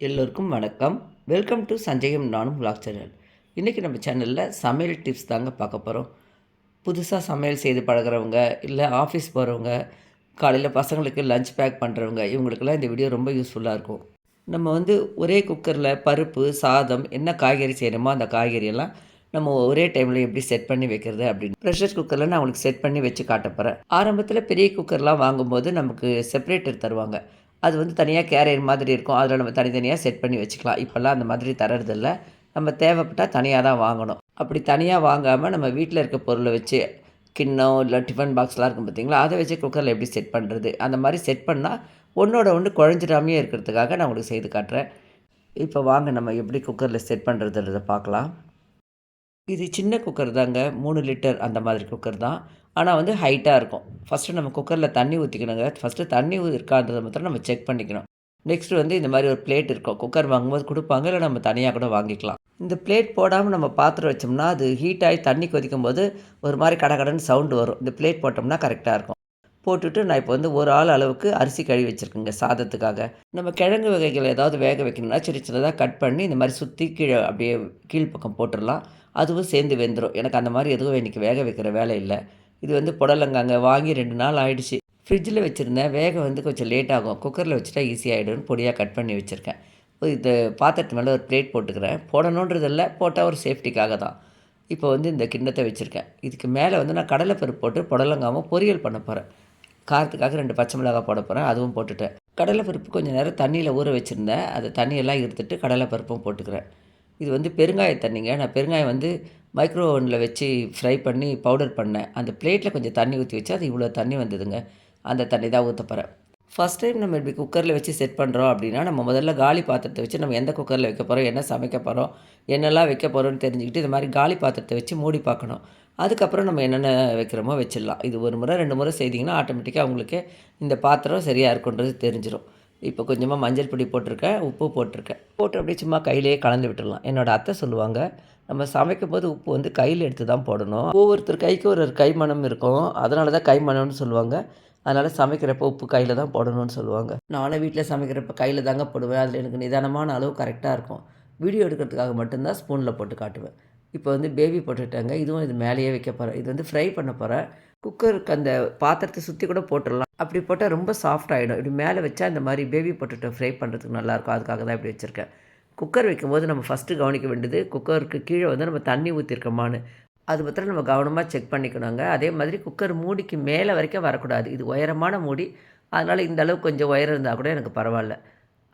எல்லோருக்கும் வணக்கம். Welcome to சஞ்சயம் நானும் விளாக் சேனல் இன்றைக்கி நம்ம சேனலில் சமையல் டிப்ஸ் தாங்க பார்க்க போகிறோம் புதுசாக சமையல் செய்து பழகுறவங்க இல்லை ஆஃபீஸ் போகிறவங்க காலையில் பசங்களுக்கு லஞ்ச் பேக் பண்ணுறவங்க இவங்களுக்கெல்லாம் இந்த வீடியோ ரொம்ப யூஸ்ஃபுல்லாக இருக்கும். நம்ம வந்து ஒரே குக்கரில் பருப்பு சாதம் என்ன காய்கறி செய்கிறோமோ அந்த காய்கறியெல்லாம் நம்ம ஒரே டைமில் எப்படி செட் பண்ணி வைக்கிறது அப்படின்னு. ப்ரெஷர் குக்கரில் நான் உங்களுக்கு செட் பண்ணி வச்சு காட்ட போகிறேன் ஆரம்பத்தில் பெரிய குக்கர்லாம் வாங்கும்போது நமக்கு செப்பரேட்டர் தருவாங்க. அது வந்து தனியாக கேரியர் மாதிரி இருக்கும். அதில் நம்ம தனித்தனியாக செட் பண்ணி வச்சுக்கலாம். இப்போல்லாம் அந்த மாதிரி தரதில்ல நம்ம தேவைப்பட்டால் தனியாக தான் வாங்கணும். அப்படி தனியாக வாங்காமல் நம்ம வீட்டில் இருக்க பொருளை வச்சு கிண்ணம் இல்லை டிஃபன் பாக்ஸ்லாம் இருக்கும் பார்த்தீங்களா அதை வச்சு குக்கரில் எப்படி செட் பண்ணுறது அந்த மாதிரி செட் பண்ணால் ஒன்றோட ஒன்று குழஞ்சிடாமையே இருக்கிறதுக்காக நான் உங்களுக்கு செய்து காட்டுறேன். இப்போ வாங்க நம்ம எப்படி குக்கரில் செட் பண்ணுறதுன்றதை பார்க்கலாம். இது சின்ன குக்கர் தாங்க. மூணு லிட்டர் அந்த மாதிரி குக்கர் தான். ஆனால் வந்து ஹைட்டாக இருக்கும். ஃபஸ்ட்டு நம்ம குக்கரில் தண்ணி ஊற்றிக்கணுங்க ஃபஸ்ட்டு தண்ணி இருக்கான்றதை மாத்திரம் நம்ம செக் பண்ணிக்கணும். நெக்ஸ்ட் வந்து இந்த மாதிரி ஒரு பிளேட் இருக்கும். குக்கர் வாங்கும்போது கொடுப்பாங்க. இல்லை நம்ம தனியாக கூட வாங்கிக்கலாம். இந்த பிளேட் போடாமல் நம்ம பாத்திரம் வச்சோம்னா அது ஹீட் ஆகி தண்ணி கொதிக்கும் போது ஒரு மாதிரி கடகடன்னு சவுண்டு வரும். இந்த பிளேட் போட்டோம்னா கரெக்டாக இருக்கும். போட்டுட்டு நான் இப்போ வந்து ஒரு ஆள் அளவுக்கு அரிசி கழுவி வச்சுருக்கேங்க சாதத்துக்காக. நம்ம கிழங்கு வகைகள் ஏதாவது வேக வைக்கணும்னா சின்ன சின்னதாக கட் பண்ணி இந்த மாதிரி சுற்றி கீழே அப்படியே கீழ்ப்பக்கம் போட்டுடலாம். அதுவும் சேர்ந்து வெந்துடும் எனக்கு அந்த மாதிரி எதுவும் இன்றைக்கி வேக வைக்கிற வேலை இல்லை. இது வந்து புடலங்காங்க. வாங்கி ரெண்டு நாள் ஆயிடுச்சு. ஃப்ரிட்ஜில் வச்சுருந்தேன். வேக வந்து கொஞ்சம் லேட் ஆகும். குக்கரில் வச்சுட்டா ஈஸியாகிடும்னு பொடியாக கட் பண்ணி வச்சுருக்கேன். இது பாத்திரத்து மேலே ஒரு பிளேட் போட்டுக்கிறேன். போடணுன்றதில்ல. போட்டால் ஒரு சேஃப்டிக்காக தான். இப்போ வந்து இந்த கிண்ணத்தை வச்சுருக்கேன். இதுக்கு மேலே வந்து நான் கடலைப்பருப்பு போட்டு புடலங்காவும் பொரியல் பண்ண போகிறேன் காரத்துக்காக ரெண்டு பச்சை மிளகாய் போட போகிறேன் அதுவும் போட்டுட்டேன். கடலைப்பருப்பு கொஞ்சம் நேரம் தண்ணியில் ஊற வச்சுருந்தேன். அதை தண்ணியெல்லாம் இருந்துட்டு கடலைப்பருப்பும் போட்டுக்கிறேன். இது வந்து பெருங்காய தண்ணிங்க. நான் பெருங்காயம் வந்து மைக்ரோ ஓவனில் வச்சு ஃப்ரை பண்ணி பவுடர் பண்ணேன். அந்த பிளேட்டில் கொஞ்சம் தண்ணி ஊற்றி வச்சு அது இவ்வளோ தண்ணி வந்ததுங்க. அந்த தண்ணி தான் ஊற்ற போகிறேன் ஃபஸ்ட் டைம் நம்ம இப்படி குக்கரில் வச்சு செட் பண்ணுறோம் அப்படின்னா நம்ம முதல்ல காலி பாத்திரத்தை வச்சு நம்ம எந்த குக்கரில் வைக்க போகிறோம் என்ன சமைக்க போகிறோம் என்னெல்லாம் வைக்க போகிறோம்னு தெரிஞ்சுக்கிட்டு இது மாதிரி காலி பாத்திரத்தை வச்சு மூடி பார்க்கணும். அதுக்கப்புறம் நம்ம என்னென்ன வைக்கிறோமோ வச்சிடலாம். இது ஒரு முறை ரெண்டு முறை செய்திங்கன்னா ஆட்டோமேட்டிக்காக உங்களுக்கு இந்த பாத்திரம் சரியாக இருக்குன்றது தெரிஞ்சிடும் இப்போ கொஞ்சமாக மஞ்சள் பொடி போட்டிருக்கேன் உப்பு போட்டிருக்கேன். போட்டு அப்படியே சும்மா கையிலேயே கலந்து விட்டுடலாம். என்னோடய அத்தை சொல்லுவாங்க நம்ம சமைக்கும் போது உப்பு வந்து கையில் எடுத்து தான் போடணும். ஒவ்வொருத்தர் கைக்கு ஒரு ஒரு கைமணம் இருக்கும். அதனால தான் கைமணம்னு சொல்லுவாங்க. அதனால் சமைக்கிறப்ப உப்பு கையில் தான் போடணும்னு சொல்லுவாங்க. நானும் வீட்டில் சமைக்கிறப்ப கையில் தாங்க போடுவேன். அதில் எனக்கு நிதானமான அளவு கரெக்டாக இருக்கும். வீடியோ எடுக்கிறதுக்காக மட்டும்தான் ஸ்பூனில் போட்டு காட்டுவேன். இப்போ வந்து பேபி போட்டுட்டாங்க. இதுவும் இது மேலேயே வைக்க போகிறேன் இது வந்து ஃப்ரை பண்ண போகிறேன் குக்கருக்கு அந்த பாத்திரத்தை சுற்றி கூட போட்டுடலாம். அப்படி போட்டால் ரொம்ப சாஃப்ட் ஆகிடும் இப்படி மேலே வச்சா இந்த மாதிரி பேபி போட்டுட்டு ஃப்ரை பண்ணுறதுக்கு நல்லாயிருக்கும் அதுக்காக தான் இப்படி வச்சுருக்கேன். குக்கர் வைக்கும்போது நம்ம ஃபஸ்ட்டு கவனிக்க வேண்டியது குக்கருக்கு கீழே வந்து நம்ம தண்ணி ஊற்றிருக்கோமான்னு அது பத்திரம் நம்ம கவனமாக செக் பண்ணிக்கணுங்க. அதே மாதிரி குக்கர் மூடிக்கு மேலே வரைக்கும் வரக்கூடாது. இது உயரமான மூடி. அதனால் இந்த அளவுக்கு கொஞ்சம் உயரம் இருந்தால் கூட எனக்கு பரவாயில்ல.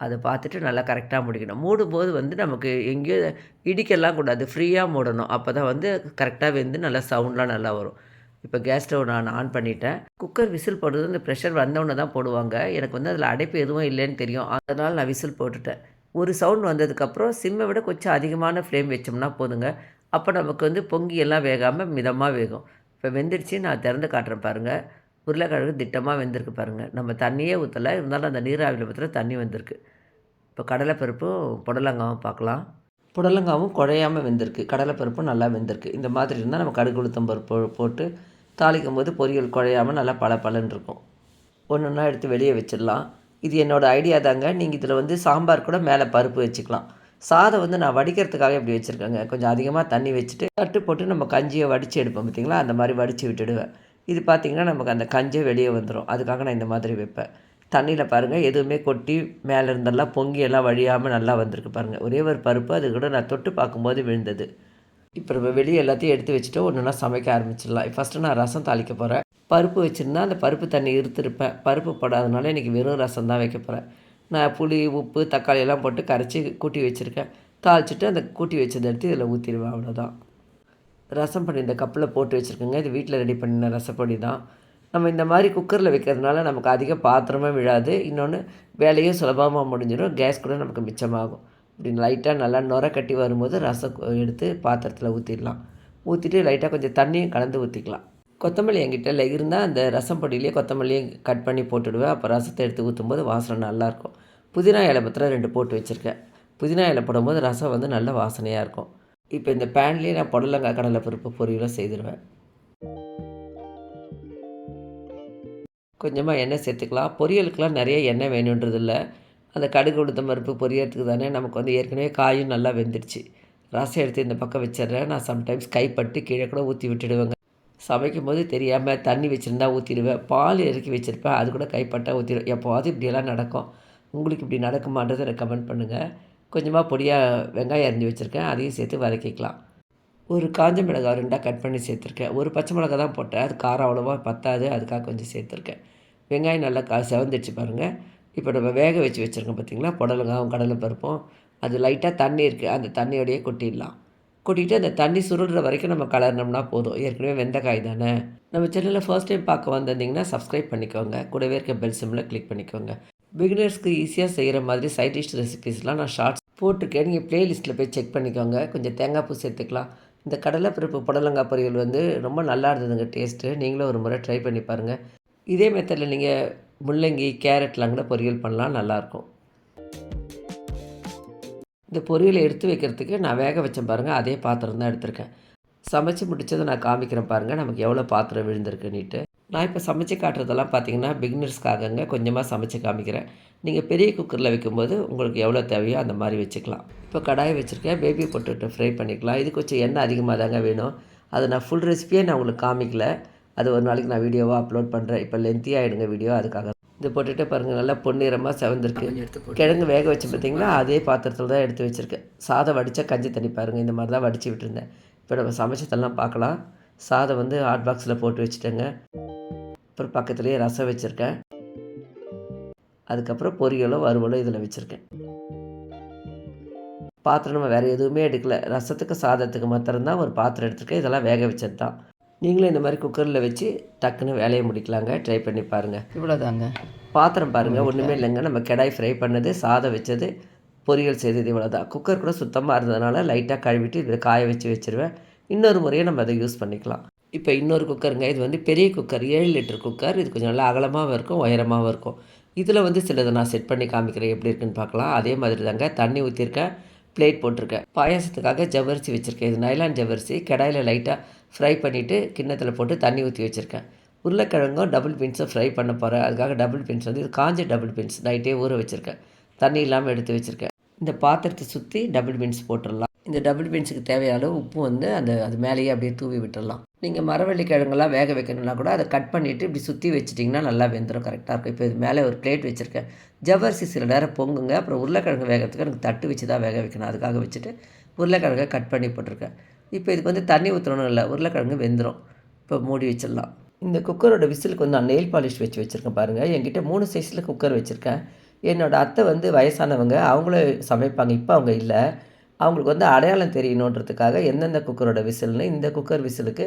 அதை பார்த்துட்டு நல்லா கரெக்டாக முடிக்கணும். மூடும்போது வந்து நமக்கு எங்கேயோ இடிக்கலாம் கூடாது. ஃப்ரீயாக மூடணும். அப்போ தான் வந்து கரெக்டாக வெந்து நல்லா சவுண்ட்லாம் நல்லா வரும். இப்போ கேஸ் ஸ்டவ் நான் ஆன் பண்ணிட்டேன். குக்கர் விசில் போடுறது இந்த ப்ரெஷர் வந்தவுடனே தான் போடுவாங்க. எனக்கு வந்து அதில் அடைப்பு எதுவும் இல்லைன்னு தெரியும். அதனால் நான் விசில் போட்டுட்டேன். ஒரு சவுண்ட் வந்ததுக்கப்புறம் சிம்மை விட கொஞ்சம் அதிகமான ஃப்ளேம் வச்சோம்னா போதுங்க. அப்போ நமக்கு வந்து பொங்கி எல்லாம் வேகாமல் மிதமாக வேகும். இப்போ வெந்துடுச்சு நான் திறந்து காட்டுறேன் பாருங்கள் உருளைக்கிழங்கு திட்டமாக வெந்திருக்கு பாருங்கள் நம்ம தண்ணியே ஊற்றலை இருந்தாலும் அந்த நீராவியில் பற்றின தண்ணி வந்திருக்கு. இப்போ கடலைப்பருப்பும் புடலங்காவும் பார்க்கலாம் புடலங்காவும் குழையாமல் வெந்திருக்கு. கடலைப்பருப்பும் நல்லா வெந்திருக்கு. இந்த மாதிரி இருந்தால் நம்ம கடுகு உளுத்தம் பருப்பு போட்டு தாளிக்கும் போது பொரியல் குழையாமல் நல்லா பல இருக்கும். ஒன்று ஒன்றா எடுத்து வெளியே வச்சிடலாம். இது என்னோடய ஐடியா தாங்க. நீங்கள் இதில் வந்து சாம்பார் கூட மேலே பருப்பு வச்சுக்கலாம். சாதம் வந்து நான் வடிக்கிறதுக்காக இப்படி வச்சுருக்கேங்க. கொஞ்சம் அதிகமாக தண்ணி வச்சுட்டு தட்டு போட்டு நம்ம கஞ்சியை வடித்து எடுப்போம் பார்த்தீங்களா அந்த மாதிரி வடித்து விட்டுடுவேன். இது பார்த்திங்கன்னா நமக்கு அந்த கஞ்சியை வெளியே வந்துடும் அதுக்காக நான் இந்த மாதிரி வைப்பேன். தண்ணியில் பாருங்கள் எதுவுமே கொட்டி மேலே இருந்தெல்லாம் பொங்கி எல்லாம் வழியாமல் நல்லா வந்திருக்கு பாருங்கள் ஒரே ஒரு பருப்பு அது கூட நான் தொட்டு பார்க்கும்போது விழுந்தது. இப்போ நம்ம வெளியே எல்லாத்தையும் எடுத்து வச்சுட்டு ஒன்று ஒன்றா சமைக்க ஆரம்பிச்சிடலாம். ஃபஸ்ட்டு நான் ரசம் தாளிக்க போகிறேன் பருப்பு வச்சுருந்தா அந்த பருப்பு தண்ணி இருத்திருப்பேன். பருப்பு போடாதனால இன்றைக்கி வெறும் ரசம் தான் வைக்க போகிறேன் நான் புளி உப்பு தக்காளி எல்லாம் போட்டு கரைச்சி கூட்டி வச்சுருக்கேன். தாளிச்சிட்டு அந்த கூட்டி வச்சதை எடுத்து இதில் ஊற்றிடுவேன் அவ்வளோதான் ரசம் பண்ணி இந்த கப்பில் போட்டு வச்சுருக்கேங்க. இது வீட்டில் ரெடி பண்ணின ரசப்பொடி தான். நம்ம இந்த மாதிரி குக்கரில் வைக்கிறதுனால நமக்கு அதிக பாத்திரமே விழாது. இன்னொன்று வேலையும் சுலபமாக முடிஞ்சிடும். கேஸ் கூட நமக்கு மிச்சமாகும். இப்படி லைட்டாக நல்லா நுர கட்டி வரும்போது ரசம் எடுத்து பாத்திரத்தில் ஊற்றிடலாம் ஊற்றிட்டு லைட்டாக கொஞ்சம் தண்ணியும் கலந்து ஊற்றிக்கலாம் கொத்தமல்லி என்கிட்ட இல்லை. இருந்தால் அந்த ரசம் பொடியிலே கொத்தமல்லியும் கட் பண்ணி போட்டுடுவேன். அப்போ ரசத்தை எடுத்து ஊற்றும்போது வாசனை நல்லாயிருக்கும். புதினா இலை பத்திரம் ரெண்டு போட்டு வச்சுருக்கேன். புதினா இலை போடும்போது ரசம் வந்து நல்ல வாசனையாக இருக்கும். இப்போ இந்த பேன்லேயே நான் புடலங்காய் கடலை பருப்பு பொரியலும் செய்திருவேன். கொஞ்சமாக எண்ணெய் சேர்த்துக்கலாம். பொரியலுக்கெலாம் நிறைய எண்ணெய் வேணுன்றது இல்லை அந்த கடுகு உளுத்தம் பருப்பு பொரியறதுக்கு தானே நமக்கு வந்து ஏற்கனவே காயும் நல்லா வெந்துடுச்சு. ரசம் எடுத்து இந்த பக்கம் வச்சிடுறேன். நான் சம்டைம்ஸ் கைப்பட்டு கீழே கூட ஊற்றி விட்டுடுவேங்க. சமைக்கும் போது தெரியாமல் தண்ணி வச்சுருந்தா ஊற்றிடுவேன் பால் இறக்கி வச்சுருப்பேன் அது கூட கைப்பட்டால் ஊற்றிடுவேன் எப்போவாது இப்படியெல்லாம் நடக்கும். உங்களுக்கு இப்படி நடக்குமான்றதை எனக்கு கமெண்ட் பண்ணுங்கள் கொஞ்சமாக பொடியாக வெங்காயம் அரிஞ்சு வச்சுருக்கேன் அதையும் சேர்த்து வதக்கிக்கலாம். ஒரு காஞ்ச மிளகாய் ரெண்டாக கட் பண்ணி சேர்த்துருக்கேன். ஒரு பச்சை மிளகா தான் போட்டேன். அது காரம் அவ்வளோவா பத்தாது அதுக்காக கொஞ்சம் சேர்த்துருக்கேன். வெங்காயம் நல்லா கா செவந்துச்சு பாருங்கள் இப்போ நம்ம வேக வச்சு வச்சுருக்கோம் பார்த்தீங்களா புடலங்காவும் கடலை பருப்பும் அது லைட்டாக தண்ணி இருக்குது அந்த தண்ணியோடையே கொட்டிடலாம். கொட்டிக்கிட்டு அந்த தண்ணி சுருடுற வரைக்கும் நம்ம கலர்னோம்னா போதும். ஏற்கனவே வெந்தக்காய் தானே. நம்ம சேனலில் ஃபர்ஸ்ட் டைம் பார்க்க வந்திருந்தீங்கன்னா சப்ஸ்கிரைப் பண்ணிக்கோங்க. கூடவே இருக்க பெல் சிம்மில் கிளிக் பண்ணிக்கோங்க. பிகினர்ஸ்க்கு ஈஸியாக செய்கிற மாதிரி சைட் டிஷ் நான் ஷார்ட்ஸ் போட்டிருக்கேன். நீங்கள் ப்ளேலிஸ்ட்டில் போய் செக் பண்ணிக்கோங்க. கொஞ்சம் தேங்காய் பூ சேர்த்துக்கலாம். இந்த கடலைப்பருப்பு புடலங்காய் பொரியல் வந்து ரொம்ப நல்லா இருந்ததுங்க டேஸ்ட்டு நீங்களும் ஒரு முறை ட்ரை பண்ணி பாருங்கள் இதே மெத்தடில் நீங்கள் முள்ளங்கி கேரட்லாம் கூட பொரியல் பண்ணலாம். நல்லாயிருக்கும் இந்த பொரியலை எடுத்து வைக்கிறதுக்கு நான் வேக வச்சேன் பாருங்கள் அதே பாத்திரம் தான் எடுத்திருக்கேன். சமைச்சு முடிச்சதை நான் காமிக்கிறேன் பாருங்கள் நமக்கு எவ்வளோ பாத்திரம் விழுந்திருக்குன்னுட்டு. நான் இப்போ சமைச்சு காட்டுறதெல்லாம் பார்த்தீங்கன்னா பிகினர்ஸ்க்காகங்க கொஞ்சமாக சமைச்சு காமிக்கிறேன். நீங்கள் பெரிய குக்கரில் வைக்கும்போது உங்களுக்கு எவ்வளோ தேவையோ அந்த மாதிரி வச்சுக்கலாம். இப்போ கடாயை வச்சுருக்கேன் பேபி பொட்டுட்டு ஃப்ரை பண்ணிக்கலாம். இது கொஞ்சம் எண்ணெய் அதிகமாக தாங்க வேணும். அது நான் ஃபுல் ரெசிபியே நான் உங்களுக்கு காமிக்கல. அது ஒரு நாளைக்கு நான் வீடியோவாக அப்லோட் பண்ணுறேன் இப்போ லென்த்தியாக ஆகிடுங்க வீடியோ அதுக்காக இது போட்டுட்டு பாருங்கள் நல்லா பொன்னிறமாக செவந்திருக்கு. கிழங்கு வேக வச்சு பார்த்தீங்கன்னா அதே பாத்திரத்தில் தான் எடுத்து வச்சுருக்கேன். சாதம் வடித்தா கஞ்சி தண்ணி பாருங்கள் இந்த மாதிரி தான் வடித்து விட்டுருந்தேன். இப்போ நம்ம சமைச்சதெல்லாம் பார்க்கலாம் சாதம் வந்து ஹாட் பாக்ஸில் போட்டு வச்சுட்டேங்க. அப்புறம் பக்கத்துலேயே ரசம் வச்சுருக்கேன். அதுக்கப்புறம் பொரியலோ வறுவலோ இதில் வச்சுருக்கேன். பாத்திரம் நம்ம வேறு எதுவுமே எடுக்கல. ரசத்துக்கு சாதத்துக்கு மாத்திரம்தான் ஒரு பாத்திரம் எடுத்துருக்கேன். இதெல்லாம் வேக வச்சது தான் நீங்களும் இந்த மாதிரி குக்கரில் வச்சு டக்குன்னு வேலையை முடிக்கலாங்க. ட்ரை பண்ணி பாருங்கள் இவ்வளோதாங்க பாத்திரம் பாருங்கள் ஒன்றுமே இல்லைங்க. நம்ம கடாய் ஃப்ரை பண்ணது சாதம் வச்சது பொரியல் செய்தது இவ்வளோ தான் குக்கர் கூட சுத்தமாக இருந்ததுனால லைட்டாக கழுவிட்டு இதில் காய வச்சு வச்சுருவேன். இன்னொரு முறையை நம்ம அதை யூஸ் பண்ணிக்கலாம். இப்போ இன்னொரு குக்கருங்க இது வந்து பெரிய குக்கர் ஏழு லிட்டர் குக்கர் இது கொஞ்சம் நல்லா அகலமாகவும் இருக்கும் உயரமாகவும் இருக்கும். இதில் வந்து சிலதை நான் செட் பண்ணி காமிக்கிறேன். எப்படி இருக்குன்னு பார்க்கலாம். அதே மாதிரி தாங்க தண்ணி ஊற்றிருக்கேன் பிளேட் போட்டிருக்கேன். பாயாசத்துக்காக ஜவ்வரிசி வச்சுருக்கேன். இது நைலான் ஜவ்வரிசி. கடாயில் லைட்டாக ஃப்ரை பண்ணிவிட்டு கிண்ணத்தில் போட்டு தண்ணி ஊற்றி வச்சுருக்கேன். உருளைக்கிழங்கும் டபுள் பீன்ஸை ஃப்ரை பண்ண போகிறேன் அதுக்காக டபுள் பீன்ஸ் வந்து இது காஞ்ச டபுள் பீன்ஸ் நைட்டே ஊற வச்சுருக்கேன். தண்ணி இல்லாமல் எடுத்து வச்சுருக்கேன். இந்த பாத்திரத்தை சுற்றி டபுள் பீன்ஸ் போட்டுடலாம். இந்த டபுள் பீன்ஸுக்கு தேவையான உப்பு வந்து அந்த அது மேலேயே அப்படியே தூவி விட்டுடலாம். நீங்கள் மரவள்ளி கிழங்குலாம் வேக வைக்கணும்னா கூட அதை கட் பண்ணிவிட்டு இப்படி சுற்றி வச்சிட்டிங்கன்னா நல்லா வெந்துடும் கரெக்டாக இருக்கும். இப்போ இது மேலே ஒரு பிளேட் வச்சுருக்கேன். ஜவ்வரிசி சில நேரம் பொங்குங்க. அப்புறம் உருளைக்கிழங்கு வேகிறதுக்கு எனக்கு தட்டு வச்சு தான் வேக வைக்கணும். அதுக்காக வச்சுட்டு உருளைக்கிழங்கை கட் பண்ணி போட்டிருக்கேன். இப்போ இதுக்கு வந்து தண்ணி ஊற்றணும் இல்லை உருளைக்கிழங்கு வெந்துடும் இப்போ மூடி வச்சிடலாம். இந்த குக்கரோட விசிலுக்கு வந்து நான் நெயில் பாலிஷ் வச்சு வச்சுருக்கேன் பாருங்கள் என்கிட்ட மூணு சைஸில் குக்கர் வச்சுருக்கேன். என்னோடய அத்தை வந்து வயசானவங்க அவங்களும் சமைப்பாங்க. இப்போ அவங்க இல்லை. அவங்களுக்கு வந்து அடையாளம் தெரியணுன்றதுக்காக எந்தெந்த குக்கரோட விசில்னு இந்த குக்கர் விசிலுக்கு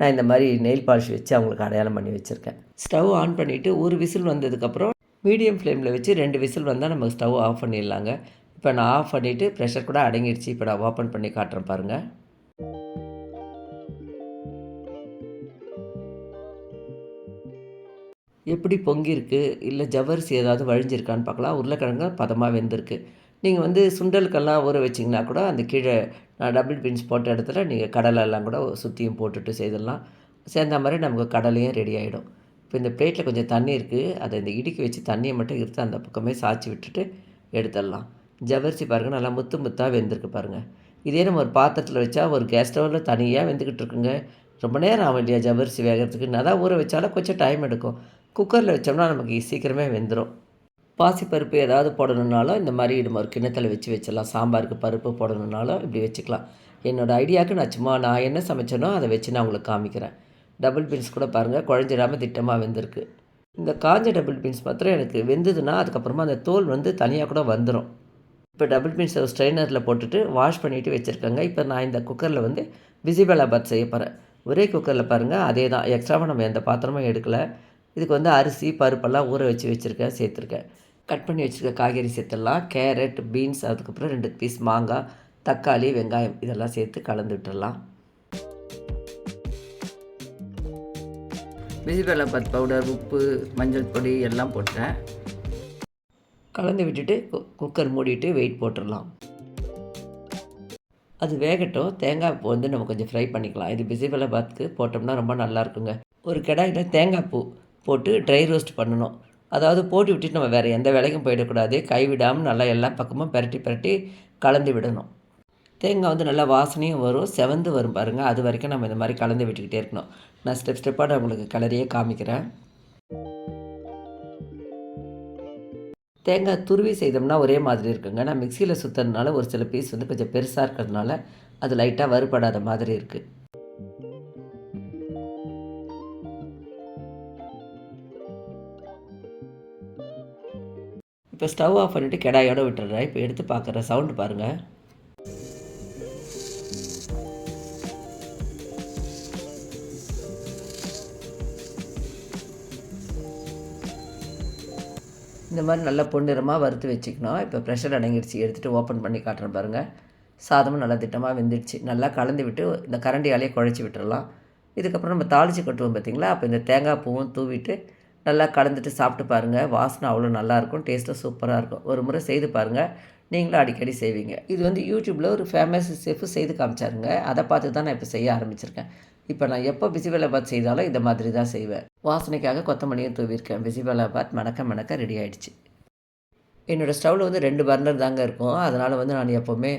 நான் இந்த மாதிரி நெயில் பாலிஷ் வச்சு அவங்களுக்கு அடையாளம் பண்ணி வச்சுருக்கேன். ஸ்டவ் ஆன் பண்ணிவிட்டு ஒரு விசில் வந்ததுக்கப்புறம் மீடியம் ஃப்ளேமில் வச்சு ரெண்டு விசில் வந்தால் நம்ம ஸ்டவ் ஆஃப் பண்ணிடலாங்க. இப்போ நான் ஆஃப் பண்ணிவிட்டு ப்ரெஷர் கூட அடங்கிடுச்சு இப்போ நான் ஓப்பன் பண்ணி காட்டுறேன் பாருங்கள் எப்படி பொங்கியிருக்கு? இல்லை ஜவ்வரிசி ஏதாவது வழிஞ்சிருக்கான்னு பார்க்கலாம். உருளைக்கிழங்கு பதமாக வெந்திருக்கு. நீங்கள் வந்து சுண்டலுக்கெல்லாம் ஊற வச்சிங்கன்னா கூட அந்த கீழே நான் டபுள் பீன்ஸ் போட்ட இடத்துல நீங்கள் கடலை எல்லாம் கூட சுற்றியும் போட்டுட்டு செய்திடலாம். சேர்ந்த மாதிரி நமக்கு கடலையும் ரெடி ஆகிடும் இப்போ இந்த பிளேட்டில் கொஞ்சம் தண்ணி இருக்குது அதை இந்த இடுக்கி வச்சு தண்ணியை மட்டும் எடுத்து அந்த பக்கமே சாய்ச்சி விட்டுட்டு எடுத்துடலாம். ஜவ்வரிசி பாருங்கள் நல்லா முத்து முத்தாக வெந்திருக்கு பாருங்கள் இதே நம்ம ஒரு பாத்திரத்தில் வச்சா ஒரு கேஸ் ஸ்டவ்வில் தனியாக வெந்துக்கிட்டு இருக்குங்க. ரொம்ப நேரம் ஆகும் இல்லையா ஜவ்வரிசி வேகிறதுக்கு? நான் தான் ஊற வச்சாலும் கொஞ்சம் டைம் எடுக்கும். குக்கரில் வச்சோம்னா நமக்கு சீக்கிரமே வெந்துடும் பாசிப்பருப்பு ஏதாவது போடணுன்னாலும் இந்த மாதிரி நம்ம ஒரு கிண்ணத்தில் வச்சு வச்சிடலாம். சாம்பாருக்கு பருப்பு போடணுன்னாலும் இப்படி வச்சுக்கலாம். என்னோடய ஐடியாவுக்கு நான் சும்மா நான் என்ன சமைச்சேனோ அதை வச்சு நான் உங்களுக்கு காமிக்கிறேன். டபுள் பீன்ஸ் கூட பாருங்கள் குழஞ்சிடாமல் திட்டமாக வெந்திருக்கு. இந்த காஞ்ச டபுள் பீன்ஸ் மாத்திரம் எனக்கு வெந்ததுன்னா அதுக்கப்புறமா அந்த தோல் வந்து தனியாக கூட வந்துடும் இப்போ டபுள் பீன்ஸை ஸ்ட்ரெயினரில் போட்டுட்டு வாஷ் பண்ணிவிட்டு வச்சுருக்கேங்க. இப்போ நான் இந்த குக்கரில் வந்து பிசிபெலாபாத் செய்ய போகிறேன் ஒரே குக்கரில் பாருங்கள் அதே தான் எக்ஸ்ட்ராவாக நம்ம எந்த பாத்திரமும் எடுக்கலை. இதுக்கு வந்து அரிசி பருப்பெல்லாம் ஊற வச்சு வச்சுருக்கேன் சேர்த்துருக்கேன். கட் பண்ணி வச்சுருக்க காய்கறி சேர்த்துடலாம். கேரட் பீன்ஸ் அதுக்கப்புறம் ரெண்டு பீஸ் மாங்காய் தக்காளி வெங்காயம் இதெல்லாம் சேர்த்து கலந்து விட்டுடலாம். பிசிபெலாபாத் பவுடர் உப்பு மஞ்சள் பொடி எல்லாம் போட்டேன். கலந்து விட்டுட்டு குக்கர் மூடிட்டு வெயிட் போட்டுடலாம். அது வேகட்டும். தேங்காய் பூ வந்து நம்ம கொஞ்சம் ஃப்ரை பண்ணிக்கலாம். இது பிசிபெலாபாத்துக்கு போட்டோம்னா ரொம்ப நல்லா இருக்குங்க. ஒரு கடாயில் தேங்காய் பூ போட்டு ட்ரை ரோஸ்ட் பண்ணணும். அதாவது போட்டு விட்டுட்டு நம்ம வேறு எந்த வேலைக்கும் போயிடக்கூடாது. கைவிடாமல் நல்லா எல்லா பக்கமும் பரட்டி பரட்டி கலந்து விடணும். தேங்காய் வந்து நல்லா வாசனையும் வரும் செவந்து வரும் பாருங்கள் அது வரைக்கும் நம்ம இந்த மாதிரி கலந்து விட்டுக்கிட்டே இருக்கணும். நான் ஸ்டெப் ஸ்டெப்பாக நான் உங்களுக்கு கலரையே காமிக்கிறேன். தேங்காய் துருவி செய்தோம்னா ஒரே மாதிரி இருக்குங்க. நான் மிக்சியில் சுற்றுறதுனால ஒரு சில பீஸ் வந்து கொஞ்சம் பெருசாக இருக்கிறதுனால அது லைட்டாக வறுபடாத மாதிரி இருக்குது இப்போ ஸ்டவ் ஆஃப் பண்ணிவிட்டு கெடாயோடு விட்டுறேன் இப்போ எடுத்து பார்க்குற சவுண்டு பாருங்கள் இந்த மாதிரி நல்லா பொன்னிறமாக வறுத்து வச்சுக்கணும். இப்போ ப்ரெஷர் அடங்கிடுச்சு. எடுத்துகிட்டு ஓப்பன் பண்ணி காட்டுறேன் பாருங்கள் சாதமும் நல்லா திட்டமாக வெந்துடுச்சு. நல்லா கலந்து விட்டு இந்த கரண்டியாலே குழச்சி விட்டுறலாம். இதுக்கப்புறம் நம்ம தாளித்து கொட்டுவோம் பார்த்தீங்களா? அப்போ இந்த தேங்காய் பூவும் தூவிட்டு நல்லா கலந்துட்டு சாப்பிட்டு பாருங்கள் வாசனை அவ்வளோ நல்லாயிருக்கும். டேஸ்ட்டும் சூப்பராக இருக்கும். ஒரு முறை செய்து பாருங்கள் நீங்களும் அடிக்கடி செய்வீங்க. இது வந்து யூடியூப்பில் ஒரு ஃபேமஸ் செஃப் செய்து காமிச்சாருங்க. அதை பார்த்து தான் நான் இப்போ செய்ய ஆரம்பிச்சிருக்கேன். இப்போ நான் எப்போ பிசிபெலாபாத் செய்தாலும் இந்த மாதிரி தான் செய்வேன். வாசனைக்காக கொத்தமல்லியும் தூவிருக்கேன் பிசிபெலாபாத் மணக்க மணக்க ரெடி ஆகிடுச்சு என்னோடய ஸ்டவ்வில் வந்து ரெண்டு பர்னர் தாங்க இருக்கும். அதனால் வந்து நான் எப்போவுமே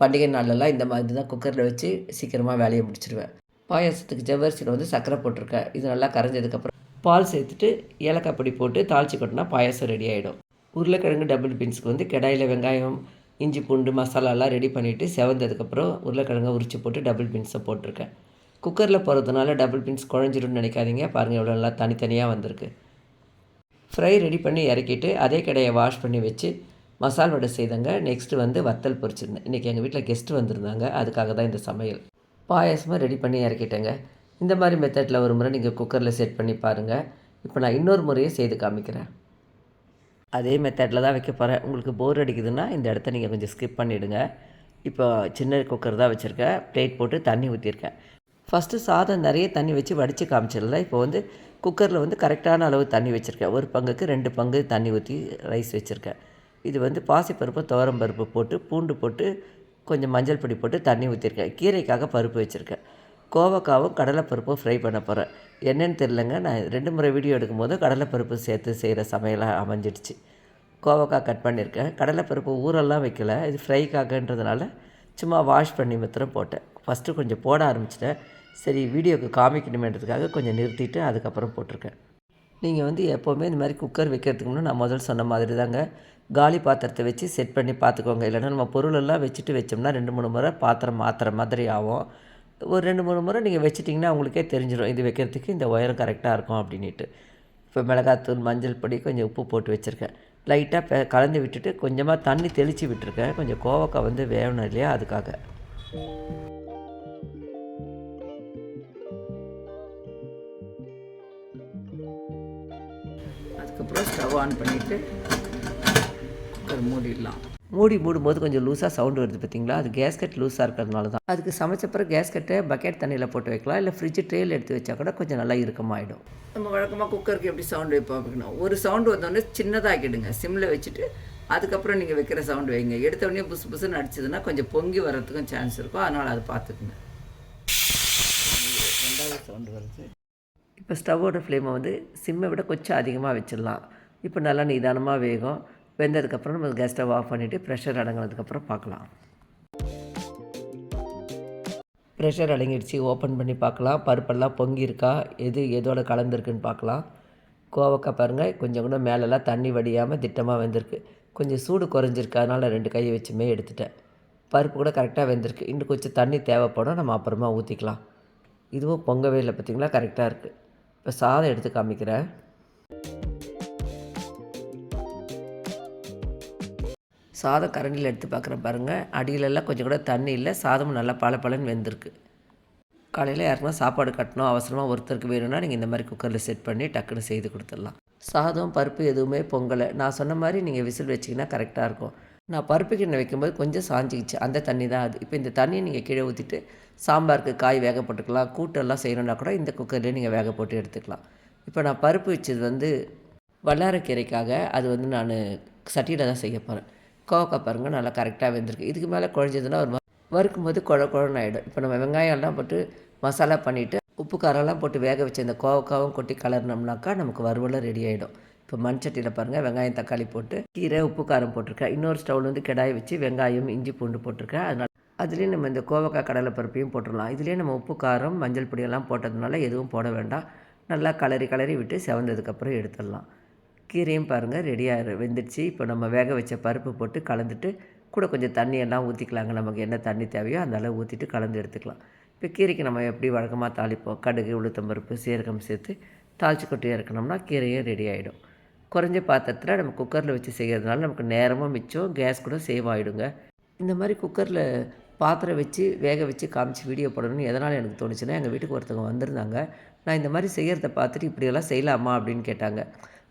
பண்டிகை நாள்லலாம் இந்த மாதிரி தான் குக்கரில் வச்சு சீக்கிரமாக வேலையை முடிச்சிடுவேன் பாயாசத்துக்கு ஜவ்வரிசியில் வந்து சர்க்கரை போட்டிருக்கேன். இது நல்லா கரைஞ்சதுக்கப்புறம் பால் சேர்த்துட்டு ஏலக்காய் பொடி போட்டு தாளிச்சு கொட்டினா பாயாசம் ரெடி ஆகிடும் உருளைக்கிழங்கு டபுள் பீன்ஸுக்கு வந்து கடாயில் வெங்காயம் இஞ்சி பூண்டு மசாலாலாம் ரெடி பண்ணிவிட்டு செவந்ததுக்கப்புறம் உருளைக்கிழங்கை உரிச்சு போட்டு டபுள் பீன்ஸை போட்டிருக்கேன். குக்கரில் போகிறதுனால டபுள் பீன்ஸ் குழஞ்சிரும்னு நினைக்காதீங்க. பாருங்கள் எவ்வளோ நல்லா தனித்தனியாக வந்திருக்கு. ஃப்ரை ரெடி பண்ணி இறக்கிட்டு அதே கடையை வாஷ் பண்ணி வச்சு மசால் வடை செய்தங்க. நெக்ஸ்ட்டு வந்து வத்தல் பொரிச்சிருந்தேன். இன்றைக்கி எங்கள் வீட்டில் கெஸ்ட்டு வந்திருந்தாங்க. அதுக்காக தான் இந்த சமையல். பாயாசமாக ரெடி பண்ணி இறக்கிட்டேங்க. இந்த மாதிரி மெத்தடில் ஒரு முறை நீங்கள் குக்கரில் செட் பண்ணி பாருங்கள் இப்போ நான் இன்னொரு முறையும் செய்து காமிக்கிறேன். அதே மெத்தடில் தான் வைக்க போகிறேன் உங்களுக்கு போர் அடிக்குதுன்னா இந்த இடத்த நீங்கள் கொஞ்சம் ஸ்கிப் பண்ணிவிடுங்க இப்போ சின்ன குக்கர் தான் வச்சுருக்கேன். பிளேட் போட்டு தண்ணி ஊற்றிருக்கேன் ஃபஸ்ட்டு சாதம் நிறைய தண்ணி வச்சு வடித்து காமிச்சிடல. இப்போ வந்து குக்கரில் வந்து கரெக்டான அளவு தண்ணி வச்சுருக்கேன். ஒரு பங்குக்கு ரெண்டு பங்கு தண்ணி ஊற்றி ரைஸ் வச்சுருக்கேன். இது வந்து பாசிப்பருப்பு துவரம் பருப்பு போட்டு பூண்டு போட்டு கொஞ்சம் மஞ்சள் பொடி போட்டு தண்ணி ஊற்றிருக்கேன் கீரைக்காக பருப்பு வச்சுருக்கேன். கோவக்காவும் கடலைப்பருப்பும் ஃப்ரை பண்ண போகிறேன் என்னென்னு தெரிலங்க நான் ரெண்டு முறை வீடியோ எடுக்கும்போது கடலைப்பருப்பு சேர்த்து செய்கிற சமையலாக அமைஞ்சிடுச்சு. கோவக்காய் கட் பண்ணியிருக்கேன். கடலைப்பருப்பு ஊரெல்லாம் வைக்கல. இது ஃப்ரைக்காகன்றதுனால சும்மா வாஷ் பண்ணி மாத்திரம் போட்டேன். ஃபஸ்ட்டு கொஞ்சம் போட ஆரம்பிச்சிட்டேன். சரி வீடியோக்கு காமிக்கணுமேன்றதுக்காக கொஞ்சம் நிறுத்திட்டு அதுக்கப்புறம் போட்டிருக்கேன். நீங்கள் வந்து எப்போவுமே இந்த மாதிரி குக்கர் வைக்கிறதுக்கு முன்னே நான் முதல் சொன்ன மாதிரி தாங்க காலி பாத்திரத்தை வச்சு செட் பண்ணி பார்த்துக்கோங்க இல்லைன்னா நம்ம பொருளெல்லாம் வச்சுட்டு வச்சோம்னா ரெண்டு மூணு முறை பாத்திரம் மாற்றுற மாதிரி ஆகும். ஒரு ரெண்டு மூணு முறை நீங்கள் வச்சிட்டிங்கன்னா உங்களுக்கே தெரிஞ்சிடும் இது வைக்கிறதுக்கு இந்த உயரம் கரெக்டாக இருக்கும் அப்படின்ட்டு இப்போ மிளகாத்தூள் மஞ்சள் பொடி கொஞ்சம் உப்பு போட்டு வச்சுருக்கேன். லைட்டாக பெ கலந்து விட்டுட்டு கொஞ்சமாக தண்ணி தெளித்து விட்டுருக்கேன். கொஞ்சம் கோவக்காய் வந்து வேகணும் இல்லையா அதுக்காக. அதுக்கப்புறம் ஸ்டவ் ஆன் பண்ணிவிட்டு குக்கர் மூடிடலாம். மூடி மூடும்போது கொஞ்சம் லூஸாக சவுண்டு வருது பார்த்தீங்களா அது கேஸ்கட் லூஸாக இருக்கிறதுனால தான். அதுக்கு சமைச்சப்பறம் கேஸ்கட்டை பக்கெட் தண்ணியில் போட்டு வைக்கலாம். இல்லை ஃப்ரிட்ஜ் ட்ரேயில் எடுத்து வச்சா கூட கொஞ்சம் நல்லா இறுக்கமாயிடும். நம்ம வழக்கமாக குக்கருக்கு எப்படி சவுண்டு வைப்போம் அப்படின்னா ஒரு சவுண்டு வந்தோடனே சின்னதாக்கிடுங்க. சிம்மில் வச்சுட்டு அதுக்கப்புறம் நீங்கள் வைக்கிற சவுண்டு வைங்க. எடுத்த உடனே புசு புசுன்னு அடிச்சதுன்னா கொஞ்சம் பொங்கி வர்றதுக்கும் சான்ஸ் இருக்கும். அதனால் அதை பார்த்துக்குங்க. ரெண்டாவது சவுண்டு வருது. இப்போ ஸ்டவ்வோட ஃப்ளேமை வந்து சிம்மை விட கொஞ்சம் அதிகமாக வச்சிடலாம். இப்போ நல்லா நிதானமாக வேகும். வெந்ததுக்கப்புறம் நம்ம கேஸ் ஸ்டவ் ஆஃப் பண்ணிவிட்டு ப்ரெஷர் அடங்கினதுக்கப்புறம் பார்க்கலாம். ப்ரெஷர் அடங்கிடுச்சு ஓப்பன் பண்ணி பார்க்கலாம். பருப்பெல்லாம் பொங்கியிருக்கா? எது எதோட கலந்துருக்குன்னு பார்க்கலாம். கோவக்காய் பாருங்கள் கொஞ்சம் கூட மேலெல்லாம் தண்ணி வடியாமல் திட்டமாக வெந்திருக்கு. கொஞ்சம் சூடு குறைஞ்சிருக்கு அதனால் ரெண்டு கையை வச்சுமே எடுத்துட்டேன். பருப்பு கூட கரெக்டாக வெந்திருக்கு. இன்னும் கொஞ்சம் தண்ணி தேவைப்படும் நம்ம அப்புறமா ஊற்றிக்கலாம் இதுவும் பொங்கவே இல்லை பார்த்திங்களா? கரெக்டாக இருக்குது இப்போ சாதம் எடுத்து காமிக்கிறேன். சாதம் கரண்டியில் எடுத்து பார்க்குறேன் பாருங்கள் அடியிலெல்லாம் கொஞ்சம் கூட தண்ணி இல்லை. சாதமும் நல்லா பளபளன்னு வெந்திருக்கு. காலையில் யாருக்குன்னா சாப்பாடு கட்டணும் அவசரமாக ஒருத்தருக்கு வேணும்னா நீங்கள் இந்த மாதிரி குக்கரில் செட் பண்ணி டக்குன்னு செய்து கொடுத்துடலாம். சாதம் பருப்பு எதுவுமே பொங்கலை. நான் சொன்ன மாதிரி நீங்கள் விசில் வச்சிங்கன்னா கரெக்டாக இருக்கும். நான் பருப்பு கிண்ணை வைக்கும்போது கொஞ்சம் சாஞ்சிக்கிச்சு. அந்த தண்ணி தான் அது. இப்போ இந்த தண்ணியை நீங்கள் கீழே ஊற்றிட்டு சாம்பாருக்கு காய் வேக போட்டுக்கலாம். கூட்டெல்லாம் செய்யணுன்னா கூட இந்த குக்கர்லேயே நீங்கள் வேக போட்டு எடுத்துக்கலாம். இப்போ நான் பருப்பு வச்சது வந்து வல்லாரக்கீரைக்காக. அது வந்து நான் சட்டியில் தான் செய்ய போகிறேன் கோவக்காய் பாருங்கள் நல்லா கரெக்டாக வெந்திருக்கு. இதுக்கு மேலே குழஞ்சதுன்னா ஒரு வறுக்கும் போது குழ குழன்னு ஆகிடும் இப்போ நம்ம வெங்காயம் எல்லாம் போட்டு மசாலா பண்ணிவிட்டு உப்பு காரம்லாம் போட்டு வேக வச்சு இந்த கோவக்காவும் கொட்டி கலர்னோம்னாக்கா நமக்கு வறுவலும் ரெடி ஆகிடும் இப்போ மண் சட்டியில் பாருங்கள் வெங்காயம் தக்காளி போட்டு கீரை உப்பு காரம் போட்டிருக்கேன். இன்னொரு ஸ்டவ்வில் வந்து கடாய் வச்சு வெங்காயம் இஞ்சி பூண்டு போட்டிருக்கேன். அதனால் அதுலேயும் நம்ம இந்த கோவக்காய் கடலை பருப்பையும் போட்டுடலாம். இதுலேயே நம்ம உப்பு காரம் மஞ்சள் பொடியெல்லாம் போட்டதுனால எதுவும் போட வேண்டாம். நல்லா கலரி கலரி விட்டு செவந்ததுக்கப்புறம் எடுத்துடலாம். கீரையும் பாருங்கள் ரெடியாக வெந்துடுச்சு. இப்போ நம்ம வேக வச்ச பருப்பு போட்டு கலந்துட்டு கூட கொஞ்சம் தண்ணியெல்லாம் ஊற்றிக்கலாங்க நமக்கு என்ன தண்ணி தேவையோ அதனால் ஊற்றிட்டு கலந்து எடுத்துக்கலாம். இப்போ கீரைக்கு நம்ம எப்படி வழக்கமாக தாளிப்போம்? கடுகு உளுத்தம்பருப்பு சீரகம் சேர்த்து தாளிச்சு கொட்டி இறக்கணும்னா கீரையும் ரெடி ஆகிடும் குறைஞ்ச பாத்திரத்தில் நம்ம குக்கரில் வச்சு செய்கிறதுனால நமக்கு நேரமும் மிச்சம் கேஸ் கூட சேவ் ஆகிடுங்க இந்த மாதிரி குக்கரில் பாத்திரம் வச்சு வேக வச்சு காமிச்சு வீடியோ போடணும்னு எதனால் எனக்கு தோணுச்சுன்னா எங்கள் வீட்டுக்கு ஒருத்தவங்க வந்திருந்தாங்க. நான் இந்த மாதிரி செய்கிறத பார்த்துட்டு இப்படியெல்லாம் செய்யலாமா அப்படின்னு கேட்டாங்க.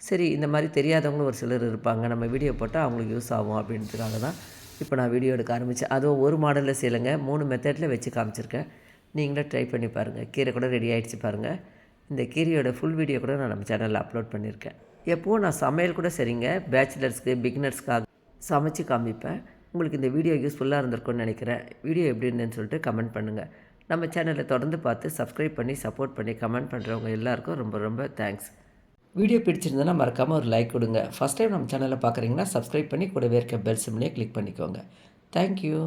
சரி இந்த மாதிரி தெரியாதவங்களும் ஒரு சிலர் இருப்பாங்க. நம்ம வீடியோ போட்டால் அவங்களுக்கு யூஸ் ஆகும் அப்படின்றதுக்காக தான் இப்போ நான் வீடியோ எடுக்க ஆரம்பித்தேன் அதுவும் ஒரு மாடலில் செய்யலைங்க. மூணு மெத்தடில் வச்சு காமிச்சிருக்கேன். நீங்களே ட்ரை பண்ணி பாருங்கள் கீரை கூட ரெடி ஆகிடுச்சு பாருங்கள் இந்த கீரையோட ஃபுல் வீடியோ கூட நான் நம்ம சேனலில் அப்லோட் பண்ணியிருக்கேன். எப்போவும் நான் சமையல் கூட சரிங்க. பேச்சுலர்ஸ்க்கு பிகினர்ஸ்க்காக சமைச்சு காமிப்பேன். உங்களுக்கு இந்த வீடியோ யூஸ்ஃபுல்லாக இருந்திருக்கும்னு நினைக்கிறேன். வீடியோ எப்படி இருந்தேன்னு சொல்லிட்டு கமெண்ட் பண்ணுங்கள் நம்ம சேனலை தொடர்ந்து பார்த்து சப்ஸ்கிரைப் பண்ணி சப்போர்ட் பண்ணி கமெண்ட் பண்ணுறவங்க எல்லாருக்கும் ரொம்ப ரொம்ப தேங்க்ஸ் வீடியோ பிடிச்சிருந்ததுன்னா மறக்காமல் ஒரு லைக் கொடுங்க. ஃபஸ்ட் டைம் நம்ம சேனலை பார்க்குறீங்கன்னா சப்ஸ்கிரைப் பண்ணி கூடவே இருக்க பெல் சிம்லேயே கிளிக் பண்ணிக்கோங்க. தேங்க்யூ